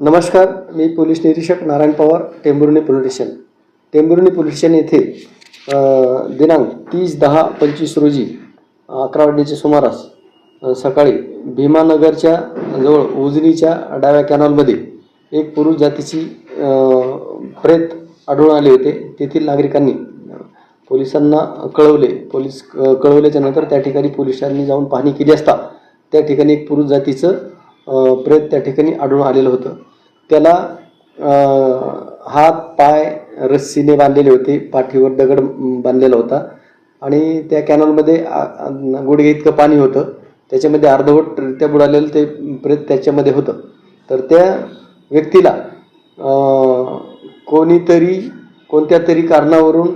नमस्कार मी पोलीस निरीक्षक Narayan Pawar Tembhurni police station. Tembhurni police station येथे दिनांक तीस दहा पंचवीस रोजी अकरा वाजण्याच्या सुमारास सकाळी भीमानगरच्या जवळ उजनीच्या डाव्या कॅनॉलमध्ये एक पुरुष जातीची प्रेत आढळून आले होते. तेथील नागरिकांनी पोलिसांना कळवले. पोलीस कळवल्याच्या नंतर त्या ठिकाणी पोलिसांनी जाऊन पाहणी केली असता त्या ठिकाणी एक पुरुष जातीचं प्रेत त्या ठिकाणी आढळून आलेलं होतं. त्याला हात पाय रस्सीने बांधलेले होते. पाठीवर दगड बांधलेला होता. आणि त्या कॅनॉलमध्ये गुडघे इतकं पाणी होतं. त्याच्यामध्ये अर्धवटरित्या बुडालेलं ते प्रेत त्याच्यामध्ये होतं. तर त्या व्यक्तीला कोणीतरी कोणत्या तरी कारणावरून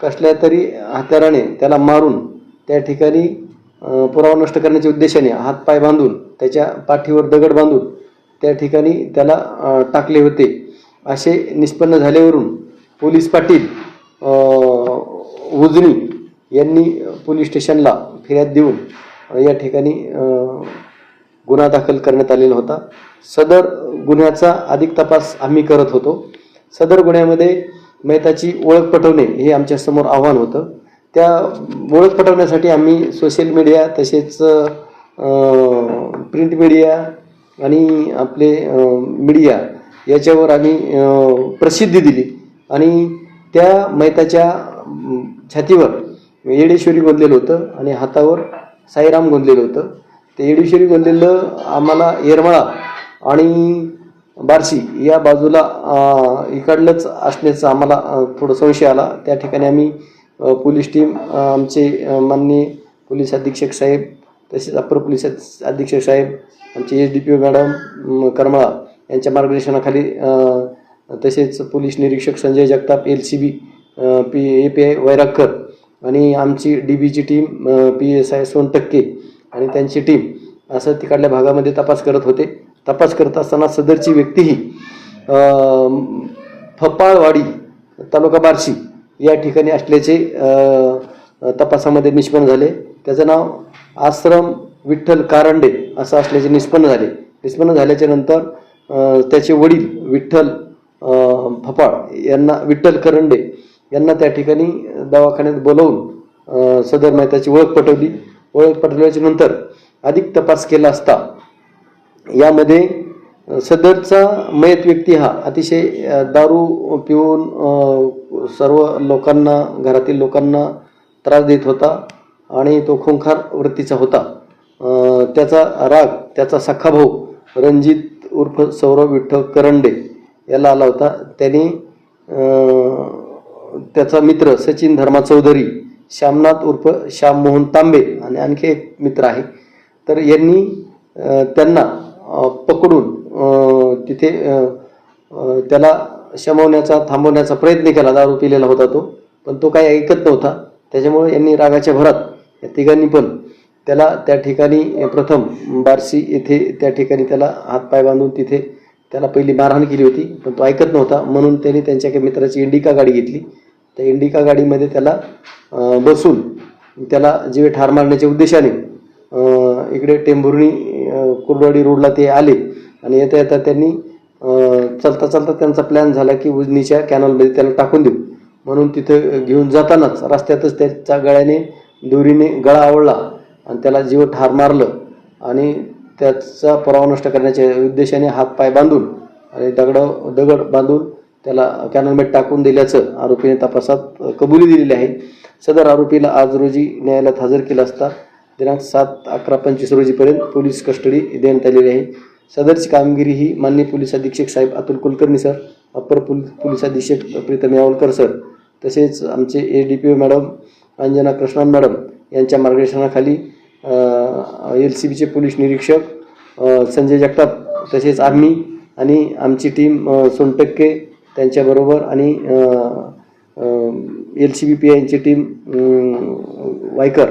कसल्या तरी हत्याराने त्याला मारून त्या ठिकाणी पुरावा नष्ट करण्याच्या उद्देशाने हातपाय बांधून त्याच्या पाठीवर दगड बांधून त्या ठिकाणी त्याला टाकले होते. असे निष्पन्न झाल्यावरून पोलीस पाटील उजनी यांनी पोलीस स्टेशनला फिर्याद देऊन या ठिकाणी गुन्हा दाखल करण्यात आलेला होता. सदर गुन्ह्याचा अधिक तपास आम्ही करत होतो. सदर गुन्ह्यामध्ये मेहताची ओळख पटवणे हे आमच्यासमोर आव्हान होतं. त्या ओळख पटवण्यासाठी आम्ही सोशल मीडिया तसेच प्रिंट मीडिया आणि आपले मीडिया याच्यावर आम्ही प्रसिद्धी दिली. आणि त्या मैताच्या छातीवर येडेश्वरी गोंदलेलं होतं आणि हातावर साईराम गोंदलेलं होतं. ते येडेश्वरी गोंदलेलं आम्हाला येरमाळा आणि बार्शी या बाजूला इकडलंच असण्याचा आम्हाला थोडं संशय आला. त्या ठिकाणी आम्ही पोलीस टीम आमचे माननीय पोलीस अधीक्षक साहेब तसेच अप्पर पोलीस अधीक्षक साहेब आमचे S D P O madam Karmala यांच्या मार्गदर्शनाखाली तसेच पोलीस निरीक्षक Sanjay Jagtap L C B P A P I Vairagkar आणि आमची डी बीची team P S I Sontakke आणि त्यांची टीम असं तिकडल्या भागामध्ये तपास करत होते. तपास करत असताना सदरची व्यक्तीही अ, फपाळवाडी तालुका बार्शी या ठिकाणी असल्याचे तपासामध्ये निष्पन्न झाले. त्याचं नाव आश्रम विठ्ठल कारंडे असं असल्याचे निष्पन्न झाले. निष्पन्न झाल्याच्यानंतर त्याचे वडील विठ्ठल फपाळ यांना विठ्ठल करंडे यांना त्या ठिकाणी दवाखान्यात बोलवून सदर सदर त्याची ओळख पटवली. ओळख पटवल्याच्या नंतर अधिक तपास केला असता यामध्ये सदरचा मयत व्यक्ती हा अतिशय दारू पिऊन सर्व लोकांना घरातील लोकांना त्रास देत होता आणि तो खुंखार वृत्तीचा होता. त्याचा राग त्याचा सखाभाऊ रणजित उर्फ सौरव विठ्ठल करंडे याला आला होता. त्याने त्याचा मित्र सचिन धर्मा चौधरी श्यामनाथ उर्फ श्याम मोहन तांबे आणि आणखी एक मित्र आहे. तर यांनी त्यांना पकडून तिथे त्याला शमवण्याचा थांबवण्याचा प्रयत्न केला दारू पिलेला होता तो पण तो काही ऐकत नव्हता. त्याच्यामुळे यांनी रागाच्या भरात या तिघांनी पण त्याला त्या ठिकाणी प्रथम बारसी येथे त्या ठिकाणी त्याला हातपाय बांधून तिथे त्याला पहिली मारहाण केली होती पण तो ऐकत नव्हता. म्हणून त्यांनी त्यांच्या एका मित्राची इंडिका गाडी घेतली. त्या इंडिका गाडीमध्ये त्याला बसून त्याला जीवे ठार मारण्याच्या उद्देशाने इकडे टेंभुर्णी कुर्डवाडी रोडला ते आले. आणि येता येता त्यांनी चलता चलता त्यांचा प्लॅन झाला की उजनीच्या कॅनलमध्ये त्याला टाकून देऊ. म्हणून तिथं घेऊन जातानाच रस्त्यातच त्याच्या गळ्याने दोरीने गळा आवळला आणि त्याला जीव ठार मारलं. आणि त्याचा पुरावा नष्ट करण्याच्या उद्देशाने हात पाय बांधून आणि दगड दगड बांधून त्याला कॅनलमध्ये टाकून दिल्याचं आरोपीने तपासात कबुली दिलेली आहे. सदर आरोपीला आज रोजी न्यायालयात हजर केलं असता दिनांक सात अकरा पंचवीस रोजीपर्यंत पोलीस कस्टडी देण्यात आलेली आहे. सदरची कामगिरी ही माननीय पोलीस अधीक्षक साहेब अतुल कुलकर्णी सर अप्पर पोल पोलीस अधीक्षक प्रीतम यावलकर सर तसेच आमचे A D P O madam Anjana Krishnan madam यांच्या मार्गदर्शनाखाली एल सी बीचे पोलीस निरीक्षक संजय जगताप तसेच आम्ही आणि आमची टीम सोनटक्के त्यांच्याबरोबर आणि एल सी बी पी आयची टीम वायकर